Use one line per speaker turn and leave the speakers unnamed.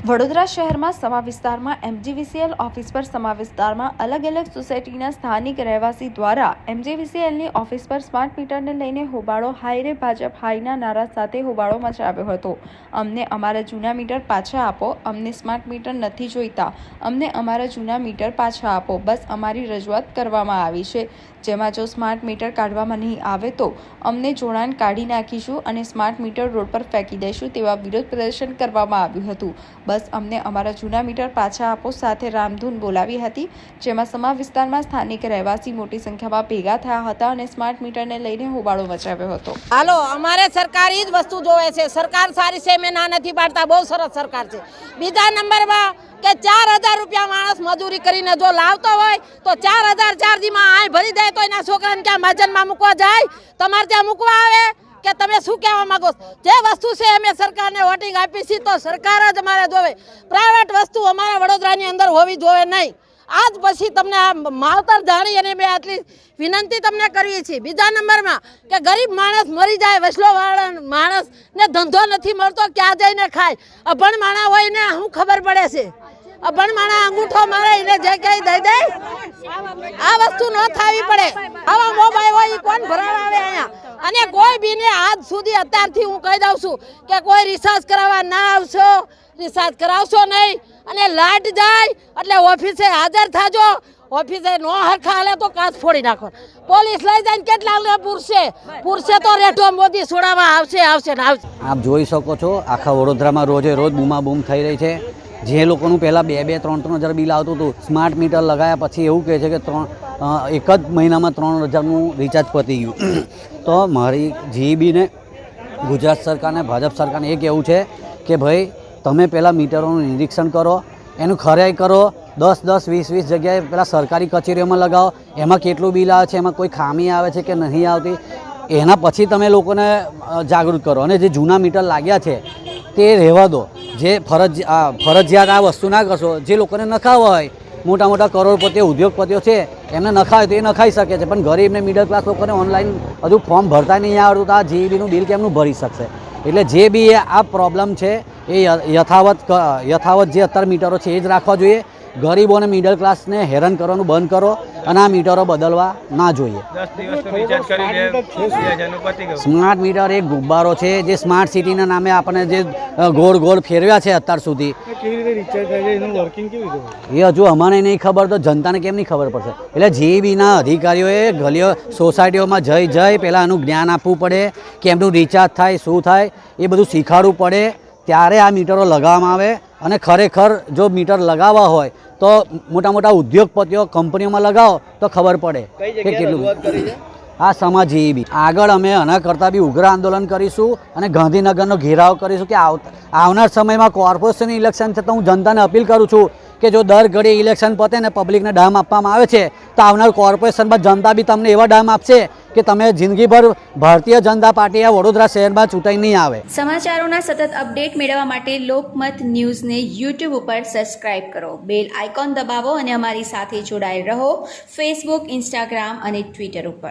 વડોદરા શહેરમાં સમા વિસ્તારમાં MGVCL office પર સમા વિસ્તારમાં અલગ અલગ સોસાયટીના સ્થાનિક રહેવાસી દ્વારા એમજીવીસીએલની ઓફિસ પર સ્માર્ટ મીટરને લઈને હોબાળો હાઈરે ભાજપ હાઈના નારા સાથે હોબાળો મચાવ્યો હતો. અમને અમારા જૂના મીટર પાછા આપો, અમને સ્માર્ટ મીટર નથી જોઈતા. અમને અમારા જૂના મીટર પાછા આપો. બસ અમારી રજૂઆત કરવામાં આવી છે. જેમાં જો સ્માર્ટ મીટર કાઢવામાં નહીં આવે તો અમને જોડાણ કાઢી નાખીશું અને સ્માર્ટ મીટર રોડ પર ફેંકી દઈશું તેવા વિરોધ પ્રદર્શન કરવામાં આવ્યું હતું. બસ અમને અમારા જૂના મીટર પાછા આપો સાથે રામધૂન બોલાવી હતી, જેમાં સમા વિસ્તારમાં સ્થાનિક રહેવાસી મોટી સંખ્યામાં ભેગા થયા હતા અને સ્માર્ટ મીટરને લઈને હોબાળો મચાવ્યો હતો.
હાલો, અમારે સરકારી જ વસ્તુ જોવે છે. સરકાર સારી છે, મેં ના નથી પાડતા, બહુ સરસ સરકાર છે. બીજા નંબરમાં કે ચાર હજાર રૂપિયા માણસ મજૂરી કરીને જો લાવતો હોય, તો ચાર હજાર ચાર્જીમાં આય ભરી દે તો એના છોકરાને ક્યાં માજનમાં મૂકવા જાય? તમારે ત્યાં મૂકવા આવે? કે તમે શું કહેવા માંગો જે વસ્તુ છે અમે સરકારને વોટિંગ આપી છે, તો સરકાર જ અમારે જોવે. પ્રાઇવેટ વસ્તુ અમારા વડોદરાની અંદર હોવી જોવે નહીં. આજ પછી તમને આ માવતર જાણી અને મેં આટલી વિનંતી તમને કરવી છે બીજા નંબરમાં કે ગરીબ માણસ મરી જાય વસલો માણસને ધંધો નથી મળતો, ક્યાં જઈને ખાય? અભણ માણા હોય ને શું ખબર પડે છે? અભણ માણા અંગૂઠો મારે એને જે કઈ દઈ દે, આ વસ્તુ ન થાવી પડે. આવા મોબાઈલ હોય કોણ ભરાવા આવે અહીંયા? અને કોઈ બીને આજ સુધી અત્યારથી હું કહી દઉં છું કે કોઈ રિસાર્જ કરાવવા ના આવશો રિસાર્જ કરાવશો નહીં. અને લાટ જાય, એટલે ઓફિસે હાજર થાજો. ઓફિસે નો હરખા હાલે તો કાચ ફોડી નાખો. પોલીસ લઈ જાય કેટલા પૂરશે? પૂરશે તો રેઠો મોદી છોડાવવા આવશે આવશે ને આવશે.
આપ જોઈ શકો છો, આખા વડોદરામાં રોજે રોજ બૂમાબૂમ થઈ રહી છે. જે લોકોનું પહેલાં બે બે, ત્રણ ત્રણ હજાર બિલ આવતું હતું સ્માર્ટ મીટર લગાવ્યા પછી એવું કહે છે કે ત્રણ એક જ મહિનામાં ત્રણ હજારનું રિચાર્જ પતી ગયું. તો મારી જીબીને ગુજરાત સરકારને, ભાજપ સરકારને એ કહેવું છે કે ભાઈ, તમે પહેલાં મીટરોનું નિરીક્ષણ કરો, એનું ખરાઈ કરો, દસ દસ, વીસ વીસ જગ્યાએ પેલા સરકારી કચેરીઓમાં લગાવો, એમાં કેટલું બિલ આવે છે, એમાં કોઈ ખામી આવે છે કે નહીં આવતી, એના પછી તમે લોકોને જાગૃત કરો. અને જે જૂના મીટર લાગ્યા છે, તે રહેવા દો. જે ફરજ ફરજિયાત આ વસ્તુ ના કરશો, જે લોકોને નખાવા હોય મોટા મોટા કરોડપતિઓ, ઉદ્યોગપતિઓ છે, એમને નખાય તો એ નખાઈ શકે છે, પણ ગરીબને મિડલ ક્લાસ લોકોને ઓનલાઈન હજુ ફોર્મ ભરતા નહીં આવડતું તો આ જીઈબીનું બિલ કેમનું ભરી શકશે? એટલે જે બી એ આ પ્રોબ્લેમ છે, એ યથાવત યથાવત જે અત્યારે મીટરો છે, એ જ રાખવા જોઈએ. ગરીબો અને મિડલ ક્લાસને હેરાન કરવાનું બંધ કરો. અને આ મીટરો બદલવા ના જોઈએ. સ્માર્ટ મીટર એક ગુબ્બારો છે જે સ્માર્ટ સિટીના નામે આપણને જે ગોળ ગોળ ફેરવ્યા છે અત્યાર સુધી.
કેવી રીતે રિચાર્જ થાય છે? એનું વર્કિંગ કેવી રીતે
એ હજુ અમને નહીં ખબર તો જનતાને કેમ નહીં ખબર પડશે? એટલે જે બીના અધિકારીઓએ ગલીઓ સોસાયટીઓમાં જઈ જઈ પહેલાં આનું જ્ઞાન આપવું પડે કેમનું રિચાર્જ થાય શું થાય એ બધું શીખવાડવું પડે. ત્યારે આ મીટરો લગાવવામાં આવે. અને ખરેખર જો મીટર લગાવવા હોય તો મોટા મોટા ઉદ્યોગપતિઓ કંપનીઓમાં લગાવો તો ખબર પડે કે કેટલું આ સમાજ જીઈબી આગળ અમે આના કરતાં બી ઉગ્ર આંદોલન કરીશું અને ગાંધીનગરનો ઘેરાવ કરીશું કે આવ આવનાર સમયમાં કોર્પોરેશન ઇલેક્શન છે તો હું જનતાને અપીલ કરું છું કે જો દર ઘડી ઇલેક્શન પતે ને પબ્લિકને ડામ આપવામાં આવે છે, તો આવનાર કોર્પોરેશનમાં જનતા બી તમને એવા ડામ આપશે કે તમે જિંદગીભર ભારતીય જનતા પાર્ટી આ વડોદરા શહેરમાં ચૂંટાઈ નહીં આવે.
સમાચારોના સતત અપડેટ મેળવવા માટે લોકમત ન્યૂઝને યુટ્યુબ ઉપર સબસ્ક્રાઇબ કરો. બેલ આઇકોન દબાવો અને અમારી સાથે જોડાયેલ રહો. ફેસબુક ઇન્સ્ટાગ્રામ અને ટ્વિટર ઉપર.